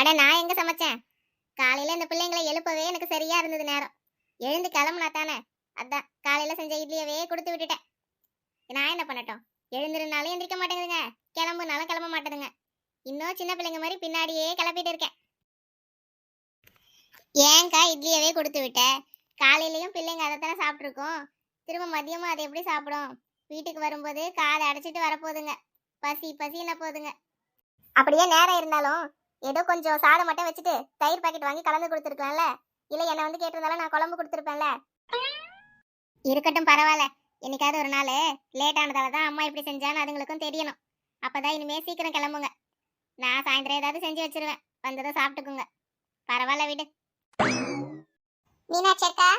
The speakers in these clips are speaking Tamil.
அட நான் எங்க சமைச்சேன்? காலையில இந்த பிள்ளைங்களை எழுப்பவே எனக்கு சரியா இருந்தது நேரம். எழுந்து கிளம்புனா தானே? அதான் காலையில செஞ்ச இட்லியவே கொடுத்து விட்டுட்டேன். நான் என்ன பண்ணட்டும்? எழுந்திருந்தாலும் எந்திரிக்க மாட்டேங்குதுங்க. கிளம்புனாலும் கிளம்ப மாட்டேதுங்க. இன்னும் சின்ன பிள்ளைங்க மாதிரி பின்னாடியே கிளப்பிட்டு இருக்கேன். ஏங்கா இட்லியவே கொடுத்து விட்ட? காலையிலயும் பிள்ளைங்க அதை தானே சாப்பிட்ருக்கோம் திரும்ப மதியமும் அதை எப்படி சாப்பிடும்? வீட்டுக்கு வரும்போது காதை அடைச்சிட்டு வரப்போகுதுங்க. பசி பசின போகுதுங்க அப்படியே நேரம் இருந்தாலும் ஏதோ கொஞ்சம் சாதம் மட்டும் வச்சுட்டு தயிர் பாக்கெட் வாங்கி கலந்து கொடுத்துருக்கலாம்ல. இல்ல என்ன வந்து கேட்டிருந்தாலும் நான் குழம்பு கொடுத்துருப்பேன்ல. இருக்கட்டும் பரவாயில்ல. என்னைக்காவது ஒரு நாள் லேட் ஆனதால தான் அம்மா இப்படி செஞ்சான்னு அதுங்களுக்கும் தெரியணும். அப்பதான் இனிமே சீக்கிரம் கிளம்புங்க. நான் சாயந்தரம் ஏதாவது செஞ்சு வச்சிருவேன். வந்ததை சாப்பிட்டுக்குங்க. பரவாயில்ல விடு. மீனாட்சி அக்கா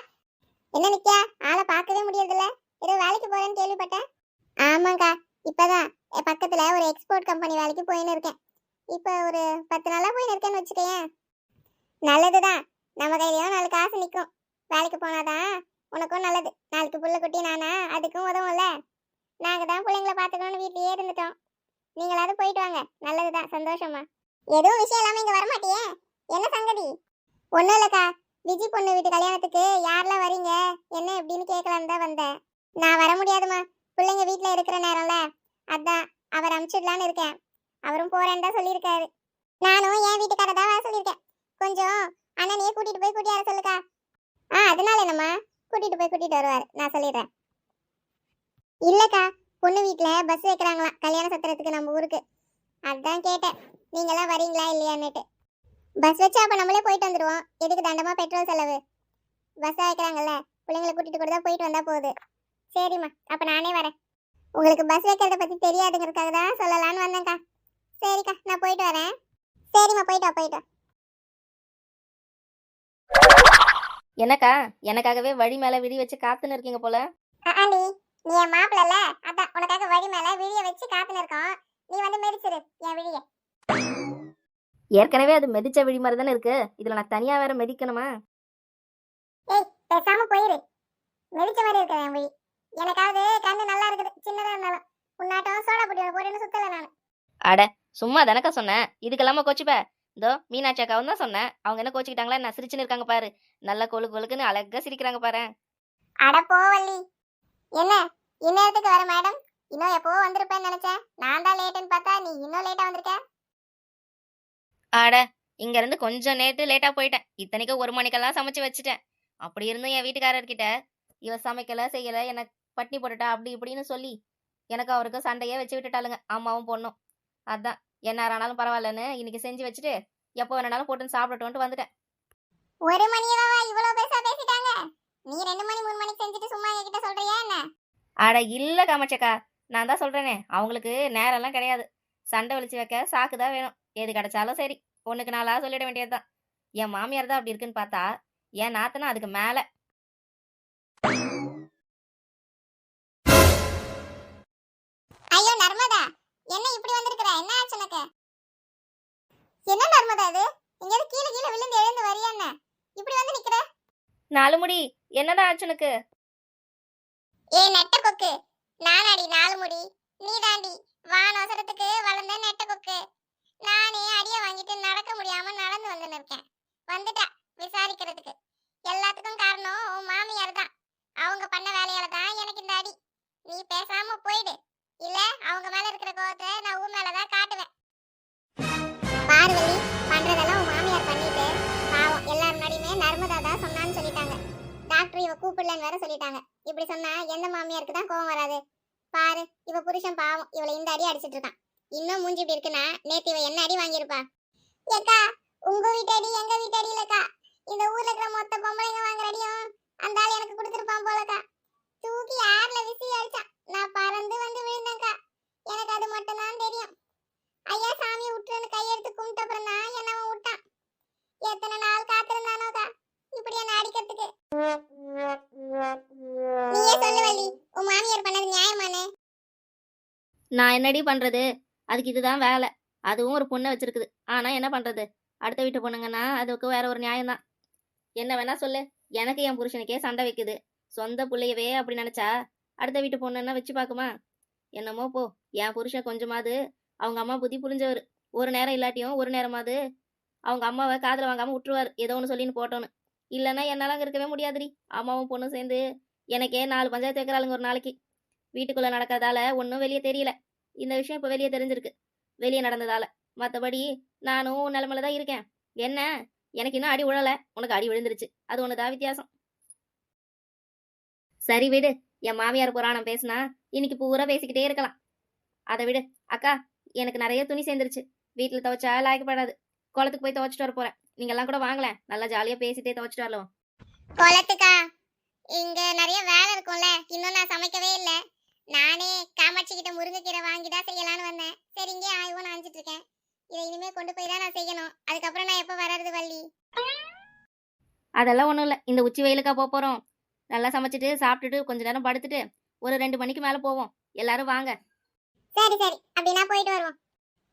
என்ன நிக்கா ஆளை பார்க்கவே முடியறதில்ல. ஏதோ வேலைக்கு போறேன்னு கேள்விப்பட்டேன். ஆமாங்கா இப்பதான். பக்கத்துல ஒரு எக்ஸ்போர்ட் கம்பெனி வேலைக்கு போயின்னு இருக்கேன். இப்போ ஒரு பத்து நாளா போயின்னு இருக்கேன்னு வச்சுக்கேன் நல்லதுதான். நம்ம கையிலையும் நாலு காசு நிற்கும் வேலைக்கு போனாதான் உனக்கும் நல்லது. நாளைக்கு புள்ள குட்டி நானா அதுக்கும் உதவும்ல. நாங்கள் தான் பிள்ளைங்கள பார்த்துக்கணும்னு வீட்லயே இருந்துட்டோம். நீங்களாவது போயிட்டு வாங்க. நல்லதுதான். சந்தோஷமா. எதுவும் விஷயம் இல்லாம இங்க வரமாட்டியே? என்ன சங்கதி? ஒண்ணும் இல்லக்கா. விஜி பொண்ணு வீட்டு கல்யாணத்துக்கு யாரெல்லாம் வரீங்க? என்ன எப்படின்னு கேட்கலான்னு தான் வந்தேன். நான் வர முடியாதுமா பிள்ளைங்க வீட்டில் இருக்கிற நேரம்ல. அதான் அவர் அமுச்சிடலான்னு இருக்கேன். அவரும் போறேன்னு தான் சொல்லியிருக்காரு. நானும் என் வீட்டுக்கார தான் வர சொல்லியிருக்கேன். கொஞ்சம் அண்ணனையே கூட்டிட்டு போய் கூட்டியார சொல்லுக்கா. ஆ அதனால என்னம்மா? கூட்டிட்டு போய் கூட்டிட்டு வருவார். நான் சொல்லிடுறேன். இல்லக்கா பொண்ணு வீட்ல பஸ் வைக்கிறாங்களாம். கல்யாண சத்திரத்துக்கு நம்ம ஊருக்கு. அதான் கேட்டேன். நீங்களாம் வரீங்களா இல்லையான்னுட்டு. பஸ் வச்சா அப்ப நம்மளே போயிட்டு வந்துடுவோம் எதுக்கு தண்டமாக பெட்ரோல் செலவு? பஸ் வைக்கிறாங்கல்ல. பிள்ளைங்களை கூட்டிட்டு கூட தான் போயிட்டு வந்தா போகுது. சரிம்மா அப்ப நானே வரேன். உங்களுக்கு பஸ் வைக்கிறத பத்தி தெரியாதுங்கிறதுக்காக தான் சொல்லலாம்னு வந்தேன்க்கா. சரிக்கா நான் போயிட்டு வரேன். சரிம்மா போயிட்டு வா போயிட்டு வா. என்னக்கா எனக்காகவே வழி மேல விழி வச்சு காத்துன்னு இருக்கீங்க போல? ஆண்டி நீ என் மாப்பிள்ளல அதான் உனக்காக வழி மேல விழிய வச்சு காத்துன்னு இருக்கோம். நீ வந்து மெரிச்சிரு என் விழிய ஏற்கனவே அது மெதிச்ச விழி மாதிரி தானே இருக்கு? இதுல நான் தனியா வேற மெதிக்கணுமா? ஏய் பேசாம போயிரு. மெரிச்ச மாதிரி இருக்கிற என் விழி எனக்காவது கண்ணு நல்லா இருக்குது சின்னதா இருந்தாலும். உன்னாட்டம் சோடா பொடி போட்டுன்னு சுத்தல நான். அட சும்மா தானக்கா சொன்னேன் இதுக்கெல்லாம கோச்சிப்ப. இதோ மீனாட்சி அக்காவும் தான் சொன்னேன் அவங்க என்ன கோச்சிக்கிட்டாங்களா? நான் சிரிச்சுன்னு இருக்காங்க பாரு. நல்ல கொழு கொழுக்குன்னு அழகா சிரிக்கிறாங்க பாரு. அட போவல்லி என்ன? இந்நேரத்துக்கு வர மேடம். இன்னும் எப்போ வந்திருப்பேன்னு நினைச்சேன். நான் தான் லேட்டுன்னு பார்த்தா நீ இன்னும் லேட்டா வந்திருக்க? அட இங்க இருந்து கொஞ்சம் நேத்து லேட்டா போயிட்டேன். இத்தனைக்கும் ஒரு மணிக்கெல்லாம் சமைச்சு வச்சுட்டேன். அப்படி இருந்தும் என் வீட்டுக்காரர்கிட்ட இவ சமைக்கல செய்யல என்ன பட்னி போட்டுட்டா? அப்படி இப்படின்னு சொல்லி எனக்கு அவருக்கு சண்டையே வச்சு விட்டுட்டாளுங்க. அம்மாவும் பொண்ணும். அதான். என்ன ஆனாலும் பரவாயில்லன்னு இன்னைக்கு செஞ்சு வச்சுட்டு எப்போ வேணாலும் போட்டுன்னு சாப்பிடட்டும்ட்டு வந்துட்டேன். ஒரு மணியவா பெருசா பேசிட்டாங்க. நீ ரெண்டு மணி மூணு மணிக்கு செஞ்சுட்டு சும்மா என்கிட்ட சொல்றியா என்ன? அட இல்ல காமச்சக்கா நான் தான் சொல்றேனே அவங்களுக்கு நேரம்லாம் கிடையாது. சண்டை வலிச்சு வைக்க சாக்கு தான் வேணும். எது கிடைச்சாலும் சரி. ஒண்ணுக்கு நாளா சொல்லிட வேண்டியதுதான். என் மாமியார் தான் அப்படி இருக்குன்னு பார்த்தா என் நாத்தனா அதுக்கு மேல. என்ன இப்படி வந்திருக்கிற? என்ன ஆச்சு உனக்கு? என்ன நர்மதா இது? எங்கேயாவது கீழே கீழே விழுந்து எழுந்து வரியா என்ன? இப்படி வந்து நிக்கிற? நாலு முடி என்னடா ஆச்சு உனக்கு? ஏ நெட்ட கொக்கு. நானாடி நாலு முடி நீ தாண்டி வானவசரத்துக்கு வளர்ந்த நெட்ட கொக்கு. நானே அடிய வாங்கிட்டு நடக்க முடியாம நடந்து வந்து இருக்கேன். வந்துட்டா விசாரிக்கிறதுக்கு. எல்லாத்துக்கும் காரணம் உன் மாமியார் தான் அவங்க பண்ண வேலையால தான் எனக்கு இந்த அடி. நீ பேசாம கூப்பிடலன்னு வேற சொல்லிட்டாங்க. இப்படி சொன்னா எந்த மாமியாருக்கு தான் கோவம் வராது? பாரு இவ புருஷன் பாவம் இவளை இந்த அடி அடிச்சிட்டு இருக்கான். இன்னும் மூஞ்சி இப்படி இருக்குன்னா நேத்து இவ என்ன அடி வாங்கியிருப்பா? ஏக்கா உங்க வீட்டு அடி எங்க வீட்டு அடி இல்லக்கா? இந்த ஊர்ல இருக்கிற மொத்த பொம்பளைங்க வாங்குற அடியும் அந்த ஆள் எனக்கு கொடுத்துருப்பான் போலக்கா. தூக்கி ஆறுல விசி அடிச்சான். நான் பறந்து வந்து விழுந்தேன்க்கா. எனக்கு அது மட்டும் தான் தெரியும். ஐயா சாமி விட்டுன்னு கையெடுத்து கும்பிட்ட அப்புறம் தான் என்னவன் விட்டான். எத்தனை நாள் காத்திருந்தானோக்கா? இப்படி என்ன அடிக்கிறதுக்கு? நீயே சொல்லு வள்ளி உன் மாமியார் பண்ணது நியாயமானே? நான் என்னடி பண்றது? அதுக்கு இதுதான் வேலை. அதுவும் ஒரு பொண்ணை வச்சிருக்குது. ஆனா என்ன பண்றது? அடுத்த வீட்டு பொண்ணுங்கன்னா அதுக்கு வேற ஒரு நியாயம்தான் என்ன வேணா சொல்லு. எனக்கு என் புருஷனுக்கே சண்டை வைக்குது. சொந்த பிள்ளையவே அப்படி நினைச்சா அடுத்த வீட்டு பொண்ணுன்னா வச்சு பாக்குமா என்னமோ போ. என் புருஷன் கொஞ்சமாவது அவங்க அம்மா புத்தி புரிஞ்சவர். ஒரு நேரம் இல்லாட்டியும் ஒரு நேரமாவது அவங்க அம்மாவை காதல வாங்காம விட்டுருவாரு. ஏதோ ஒன்று சொல்லின்னு போட்டோன்னு. இல்லைன்னா என்னால அங்க இருக்கவே முடியாதுடி. அம்மாவும் பொண்ணும் சேர்ந்து எனக்கே நாலு பஞ்சாயத்து வைக்கிறாளுங்க ஒரு நாளைக்கு. வீட்டுக்குள்ள நடக்கிறதால ஒன்றும் வெளியே தெரியல. இந்த விஷயம் இப்போ வெளியே தெரிஞ்சிருக்கு. வெளியே நடந்ததால. மற்றபடி நானும் நிலமையில தான் இருக்கேன். என்ன? எனக்கு இன்னும் அடி விழல உனக்கு அடி விழுந்துருச்சு. அது ஒண்ணுதான் வித்தியாசம். சரி விடு. என் மாமியார் புராணம் பேசுனா இன்னைக்கு பூரா பேசிக்கிட்டே இருக்கலாம். அதை விடு. அக்கா எனக்கு நிறைய துணி சேர்ந்துருச்சு. வீட்டில் துவைச்சா லாய்க்கப்படாது குளத்துக்கு போய் துவைச்சிட்டு வர போறேன். நீங்க எல்லாம் கூட வாங்கலேன் நல்லா ஜாலியா பேசிட்டே துவைச்சிட்டு வரலாம். குளத்துக்கா இங்க நிறைய வேலை இருக்கும்ல. இன்னும் நான் சமைக்கவே இல்ல. நானே காமாட்சி கிட்ட முருங்கைக்கீரை வாங்கி தான் செய்யலாம்னு வந்தேன். சரி இங்கே ஆய்வும் நான் அஞ்சிட்டு இருக்கேன். இதை இனிமே கொண்டு போய் தான் நான் செய்யணும். அதுக்கப்புறம் நான் எப்போ வர்றது வள்ளி? அதெல்லாம் ஒன்றும் இல்லை. இந்த உச்சி வெயிலுக்கா போக போகிறோம் நல்லா சமைச்சிட்டு சாப்பிட்டுட்டு கொஞ்ச நேரம் படுத்துட்டு ஒரு ரெண்டு மணிக்கு மேலே போவோம். எல்லாரும் வாங்க. சரி சரி. அப்படின்னா போயிட்டு வருவோம்.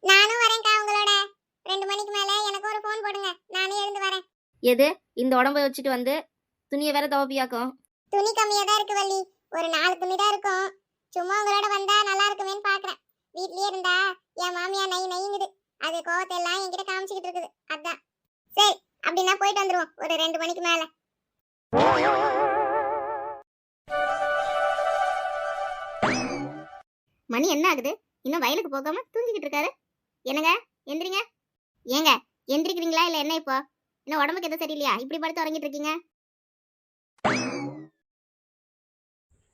நானும் வரேன்க்கா உங்களோட ரெண்டு மணிக்கு மேல எனக்கு ஒரு ஃபோன் போடுங்க நானே எழுந்து வரேன் எது? இந்த உடம்ப வச்சுட்டு வந்து துணியை வேற துவப்பியாக்கும். துணி கம்மியா தான் இருக்கு வள்ளி. ஒரு நாலு துணி தான் இருக்கும். சும்மா உங்களோட வந்தா நல்லா இருக்குமேன்னு பாக்குறேன். வீட்லயே இருந்தா என் மாமியா நை நைங்குது. அது கோவத்தை எல்லாம் என்கிட்ட காமிச்சுக்கிட்டு இருக்குது. அதான். சரி அப்படின்னா போயிட்டு வந்துருவோம். ஒரு ரெண்டு மணிக்கு மேல. மணி என்ன ஆகுது? இன்னும் வயலுக்கு போகாம தூங்கிக்கிட்டு இருக்காரு. என்னங்க? எந்திரிங்க. ஏங்க எந்திரிக்கிறீங்களா இல்ல என்ன இப்போ? இன்னும் உடம்புக்கு எதுவும் சரியில்லையா? இப்படி படுத்து உறங்கிட்டு இருக்கீங்க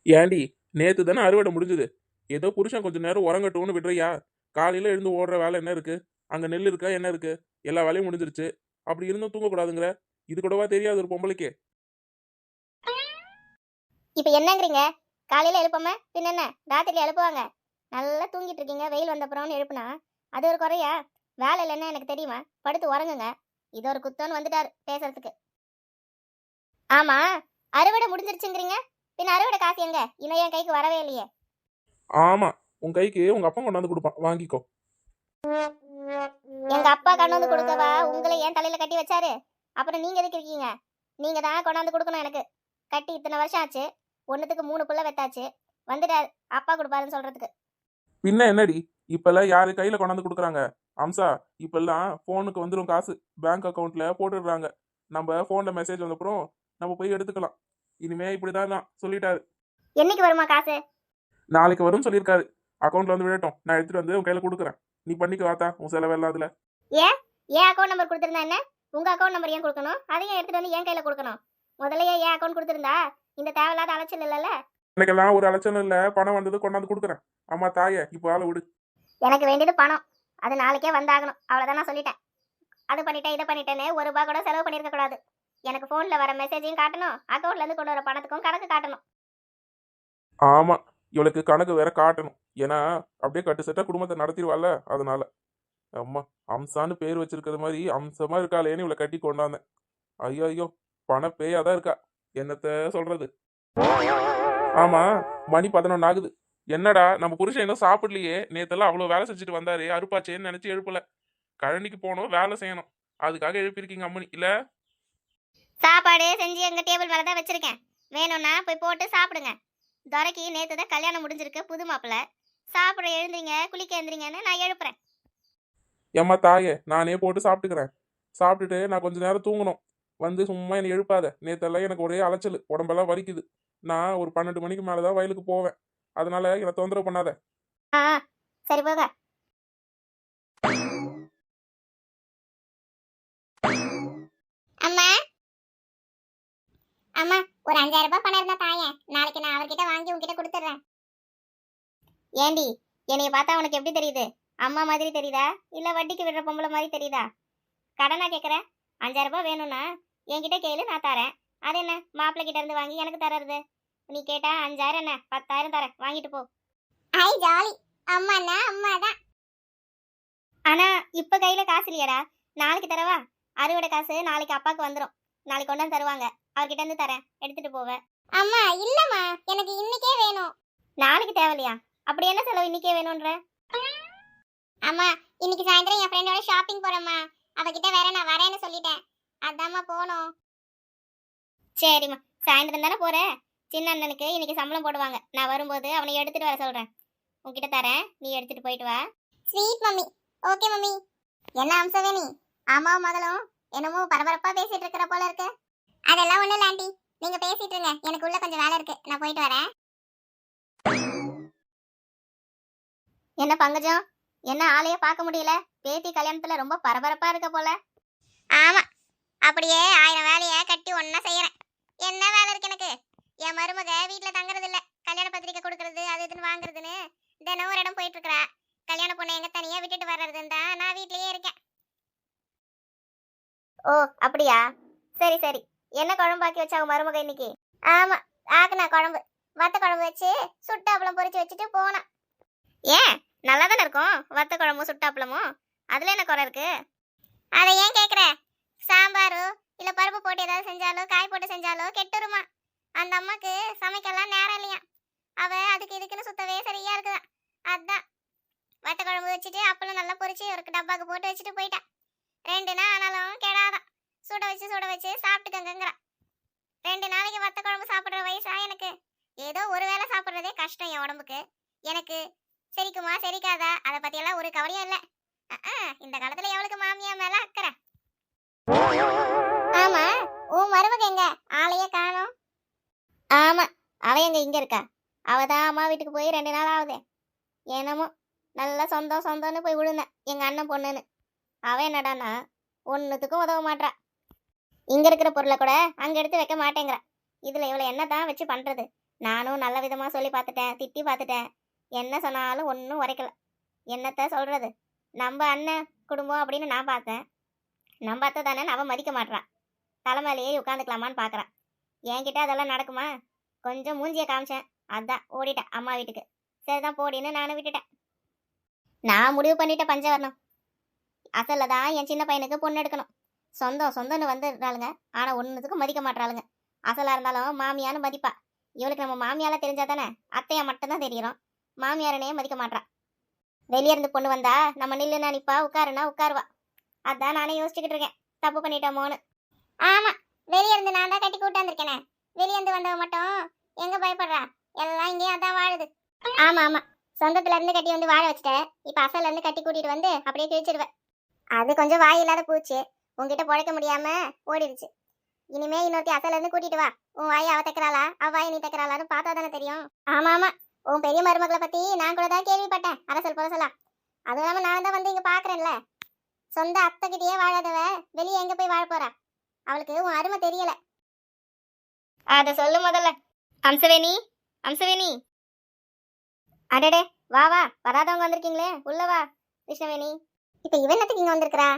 ஏண்டி நேத்து தானே அறுவடை முடிஞ்சது. ஏதோ புருஷன் கொஞ்ச நேரம் உறங்கட்டும்னு விடுறியா? காலையில எழுந்து ஓடுற வேலை என்ன இருக்கு? அங்க நெல் இருக்கா? என்ன இருக்கு? எல்லா வேலையும் முடிஞ்சிருச்சு. அப்படி இருந்தும் தூங்கக்கூடாதுங்கிற? இது கூடவா தெரியாது ஒரு பொம்பளைக்கு. இப்போ என்னங்கிறீங்க? காலையில எழுப்பாம? பின்ன என்ன? ராத்திரி எழுப்புவாங்க? நல்லா தூங்கிட்டு இருக்கீங்க வெயில் வந்தப்புறம்னு எழுப்புனா. அது ஒரு குறையா? வேலை இல்லைன்னா எனக்கு தெரியுமா? படுத்து உறங்குங்க. இது ஒரு குத்தம்னு வந்துட்டாரு பேசுறதுக்கு. ஆமா அறுவடை முடிஞ்சிருச்சுங்கிறீங்க. பின்ன அறுவடை காசு எங்க? இன்னும் என் கைக்கு வரவே இல்லையே. ஆமா உன் கைக்கு உங்க அப்பா கொண்டாந்து கொடுப்பான் வாங்கிக்கோ. எங்க அப்பா கொண்டாந்து கொடுக்கவா? உங்களை ஏன் தலையில கட்டி வச்சாரு? அப்புறம் நீங்க எதுக்கு இருக்கீங்க? நீங்க தான் கொண்டாந்து கொடுக்கணும் எனக்கு. கட்டி இத்தனை வருஷம் ஆச்சு. ஒண்ணுத்துக்கு மூணு புள்ள வெத்தாச்சு. வந்துட்டாரு. அப்பா கொடுப்பாருன்னு சொல்றதுக்கு. பின்ன என்னடி? இப்பெல்லாம் யாரு கையில கொண்டாந்து கொடுக்குறாங்க? அம்சா இப்பெல்லாம் போனுக்கு வந்துடும் காசு. பேங்க் அக்கவுண்ட்ல போட்டுடுறாங்க. நம்ம போன்ல மெசேஜ் வந்தப்புறம் நம்ம போய் எடுத்துக்கலாம். இனிமே இப்படிதான் தான் சொல்லிட்டாரு. என்னைக்கு வருமா காசு? நாளைக்கு வரும்னு சொல்லியிருக்காரு. அக்கவுண்ட்ல வந்து விடட்டும். நான் எடுத்துட்டு வந்து உன் கையில கொடுக்குறேன். நீ பண்ணிக்க வாத்தா உன் செலவெல்லாம் அதுல. ஏன்? அக்கௌண்ட் நம்பர் கொடுத்துருந்தா என்ன? உங்க அக்கௌண்ட் நம்பர் ஏன் கொடுக்கணும்? அதையும் எடுத்துட்டு வந்து என் கையில கொடுக்கணும். முதல்ல ஏன் அக்கௌண்ட் கொடுத்துருந்தா? இந்த தேவையில்லாத அலைச்சல் இல்லைல்ல? எனக்கெல்லாம் ஒரு அலட்சணம் இல்ல. பணம் வந்தது கொண்டாந்து கொடுக்குறேன். அம்மா தாயே இப்போ ஆளை விடு. எனக்கு வேண்டியது பணம். அது நாளைக்கே வந்தாகணும். அவ்வளவுதான் நான் சொல்லிட்டேன். அது பண்ணிட்டேன் இதை பண்ணிட்டேன்னு ஒரு ரூபாய் கூட செலவு பண்ணிருக்க கூடாது. எனக்கு போன்ல வர மெசேஜையும் காட்டணும். அக்கௌண்ட்ல இருந்து கொண்டு வர பணத்துக்கும் கணக்கு காட்டணும். ஆமா. இவளுக்கு கணக்கு வேற காட்டணும். ஏன்னா அப்படியே கட்டு செட்டா குடும்பத்தை நடத்திடுவாள்ல. அதனால. அம்மா அம்சான்னு பேர் வச்சிருக்கிற மாதிரி அம்சமா இருக்காளேன்னு இவளை கட்டி கொண்டாந்தேன். ஐயோ ஐயோ பண பேயாதான் இருக்கா. என்னத்த சொல்றது? ஆமா மணி பதினொன்னு ஆகுது. என்னடா நம்ம புருஷன் இன்னும் சாப்பிடலையே. நேத்தெல்லாம் அவ்வளவு வேலை செஞ்சுட்டு வந்தாரு. அருப்பாச்சேன்னு நினைச்சு எழுப்பல. கழனிக்கு போகணும் வேலை செய்யணும். அதுக்காக எழுப்பியிருக்கீங்க அம்மனி இல்ல? சாப்பாடு செஞ்சு எங்க டேபிள் மேல தான் வச்சிருக்கேன். வேணும்னா போய் போட்டு சாப்பிடுங்க. துரைக்கு நேத்து தான் கல்யாணம் முடிஞ்சிருக்கு புது மாப்பிள்ள சாப்பிட எழுந்திரிங்க குளிக்க எழுந்திரிங்கன்னு நான் எழுப்புறேன். ஏம்மா தாயே நானே போட்டு சாப்பிட்டுக்கிறேன். சாப்பிட்டுட்டு நான் கொஞ்ச நேரம் தூங்கணும். வந்து சும்மா என்னை எழுப்பாத. நேத்தெல்லாம் எனக்கு ஒரே அலைச்சல். உடம்பெல்லாம் வலிக்குது. நான் ஒரு பன்னெண்டு மணிக்கு மேலே தான் வயலுக்கு போவேன். அதனால என்னை தொந்தரவு பண்ணாத. ஆ சரி போக. அம்மா. அம்மா ஒரு அஞ்சாயிரம் ரூபாய் பணம் இருந்தா தாயேன். நாளைக்கு நான் அவர்கிட்ட வாங்கி உங்ககிட்ட கொடுத்துட்றேன் ஏண்டி என்னைய பார்த்தா உனக்கு எப்படி தெரியுது? அம்மா மாதிரி தெரியுதா? இல்ல வட்டிக்கு விடுற பொம்பளை மாதிரி தெரியுதா? கடனா கேக்குறேன் அஞ்சாயிரம் ரூபாய் வேணும்னா என்கிட்ட கேளு நான் தரேன். அது என்ன? மாப்பிள்ளை கிட்ட இருந்து வாங்கி எனக்கு தரது நீ கேட்டா அஞ்சாயிரம் என்ன? பத்தாயிரம் தரேன். வாங்கிட்டு போ. ஐ ஜாலி. அம்மாண்ணா அம்மா தான் ஆனா இப்ப கையில காசு இல்லையாடா. நாளைக்கு தரவா? அறுவடை காசு நாளைக்கு அப்பாவுக்கு வந்துடும் நாளைக்கு கொண்டு வந்து தருவாங்க. அவர்கிட்ட இருந்து தரேன். எடுத்துட்டு போவேன் அம்மா இல்லம்மா. எனக்கு இன்னைக்கே வேணும். நாளைக்கு தேவையில்லையா? அப்படி என்ன செலவு இன்னைக்கே வேணும்ன்ற? அம்மா இன்னைக்கு சாயந்தரம் என் ஃப்ரெண்டோட ஷாப்பிங் போறேம்மா. அவகிட்ட வேற நான் வரேன்னு சொல்லிட்டேன். அதாம்மா போகணும் சரிம்மா. சாயந்தரம் தானே போற? சின்ன அண்ணனுக்கு இன்னைக்கு சம்பளம் போடுவாங்க. நான் வரும்போது அவனை எடுத்துட்டு வர சொல்றேன். உன்கிட்ட தரேன். நீ எடுத்துட்டு போயிட்டு வா. Sweet mummy. Okay mummy. என்ன அம்சவேணி ஆமாவும் மகளும் என்னமோ பரபரப்பா பேசிட்டு இருக்கிற போல இருக்கு. அதெல்லாம் ஒண்ணு இல்ல ஆண்டி. நீங்க பேசிட்டு இருங்க. எனக்கு உள்ள கொஞ்சம் வேலை இருக்கு. நான் போயிட்டு வரேன். என்ன பங்கஜம்? என்ன ஆளையே பார்க்க முடியல? பேத்தி கல்யாணத்துல ரொம்ப பரபரப்பா இருக்க போல. ஆமா. அப்படியே ஆயிரம் வேலைய கட்டி ஒன்னா செய்யறேன். என்ன வேலை இருக்கு எனக்கு? என் மருமக வீட்ல தங்குறது இல்ல கல்யாண பத்திரிக்கை கொடுக்கறது அது இதுன்னு வாங்குறதுன்னு தினம் ஒரு இடம் போயிட்டு இருக்கறா கல்யாண பொண்ணை எங்க தனியா விட்டுட்டு வர்றதுன்னு தான் நான் வீட்லயே இருக்கேன். ஓ அப்படியா? சரி சரி. என்ன குழம்பாக்கி வச்சாங்க மருமக இன்னைக்கு? ஆமா ஆக்குனா குழம்பு. வத்த குழம்பு வச்சு சுட்டு அப்பளம் பொரிச்சு வச்சுட்டு போனா. ஏன்? நல்லா தானே இருக்கும்? வத்த குழம்பும் சுட்டாப்பளமும் அதில் என்ன குறை இருக்கு? அதை ஏன் கேட்குற சாம்பாரோ இல்லை பருப்பு போட்டு ஏதாவது செஞ்சாலோ காய் போட்டு செஞ்சாலோ கெட்டுருமா. அந்த அம்மாக்கு சமைக்கலாம் நேரம் இல்லையா? அவ அதுக்கு இதுக்குன்னு சுத்தவே சரியா இருக்குதான் அதான். வத்த குழம்பு வச்சுட்டு அப்பளம் நல்லா பொரிச்சு ஒரு டப்பாக்கு போட்டு வச்சுட்டு போயிட்டா. ரெண்டு நாள் ஆனாலும் கெடாதான் சுட வச்சு சுட வச்சு சாப்பிட்டுக்கங்கிறா ரெண்டு நாளைக்கு வத்த குழம்பு சாப்பிடுற வயசா எனக்கு? ஏதோ ஒரு வேளை சாப்பிட்றதே கஷ்டம் என் உடம்புக்கு. எனக்கு செரிக்குமா செரிக்காதா? அதை பத்தியெல்லாம் ஒரு கவலையும் இல்லை. இந்த காலத்துல எவளுக்கு மாமியா மேல அக்கறை? ஆமா உன் மருமக எங்க? ஆளையே காணோம். ஆமா அவ எங்க இங்க இருக்கா? அவ தான் அம்மா வீட்டுக்கு போய் ரெண்டு நாள் ஆகுது என்னமோ நல்லா சொந்தம் சொந்தம்னு போய் விழுந்தேன் எங்க அண்ணன் பொண்ணுன்னு. அவ என்னடான்னா ஒன்னுத்துக்கும் உதவ மாட்றா. இங்க இருக்கிற பொருளை கூட அங்க எடுத்து வைக்க மாட்டேங்கிறா. இதுல இவளை என்னதான் வச்சு பண்றது? நானும் நல்ல விதமா சொல்லி பார்த்துட்டேன் திட்டி பார்த்துட்டேன். என்ன சொன்னாலும் ஒன்றும் உரைக்கல. என்னத்த சொல்றது? நம்ம அண்ணன் குடும்பம் அப்படின்னு நான் பார்த்தேன். நம்ம அத்தை தானே அவ மதிக்க மாட்றான். தலைமையிலேயே உட்காந்துக்கலாமான்னு பார்க்குறான். என்கிட்ட அதெல்லாம் நடக்குமா? கொஞ்சம் மூஞ்சிய காமிச்சேன். அதான் ஓடிட்டேன் அம்மா வீட்டுக்கு. சரிதான் போடின்னு நானும் விட்டுட்டேன். நான் முடிவு பண்ணிட்டேன் பஞ்சவர்ணம். அசலில் தான் என் சின்ன பையனுக்கு பொண்ணு எடுக்கணும். சொந்தம் சொந்தம்னு வந்துடுறாளுங்க. ஆனா ஒன்றுத்துக்கும் மதிக்க மாட்டாளுங்க அசலா இருந்தாலும் மாமியான்னு மதிப்பா. இவளுக்கு நம்ம மாமியால தெரிஞ்சா தானே அத்தையா மட்டும்தான் தெரியிறோம். மாமியாரனையே மதிக்க மாட்டான் வெளியிருந்து பொண்ணு வந்தா நம்ம நில்லுனா நிப்பா உட்காருனா உட்காருவா. அதான் நானே யோசிச்சுக்கிட்டு இருக்கேன். தப்பு பண்ணிட்டோமோன்னு. ஆமா வெளிய இருந்து நான் தான் கட்டி கூட்டாந்துருக்கேனே வெளிய இருந்து வந்தவ மட்டும் எங்க பயப்படுறா? எல்லாம் இங்கேயும் அதான் வாழுது. ஆமா ஆமா. சொந்தத்துல இருந்து கட்டி வந்து வாழ வச்சுட்டேன் இப்ப அசல்ல இருந்து கட்டி கூட்டிட்டு வந்து அப்படியே கிழிச்சிருவேன் அது கொஞ்சம் வாய் இல்லாத பூச்சி. உன்கிட்ட பொழைக்க முடியாம ஓடிடுச்சு. இனிமே இன்னொருத்தி அசல்ல இருந்து கூட்டிட்டு வா. உன் வாய் அவ தைக்கிறாளா? அவ வாய் நீ தைக்கிறாளான்னு பார்த்தா தானே தெரியும். ஆமா ஆமா. உன் பெரிய மருமகளை பத்தி நான் கூட தான் கேள்விப்பட்டேன். அரசல் புரசலா அதுவும் இல்லாம நான் தான் வந்து இங்க பாக்குறேன்ல. சொந்த அத்தை கிட்டயே வாழாதவ வெளியே எங்க போய் வாழ போறா? அவளுக்கு உன் அருமை தெரியல. அத சொல்லு முதல்ல. அம்சவேணி அம்சவேணி. அடடே வா வா. வராதவங்க வந்திருக்கீங்களே. உள்ள வா கிருஷ்ணவேணி. இப்ப இவனத்துக்கு இங்க வந்திருக்கிறா?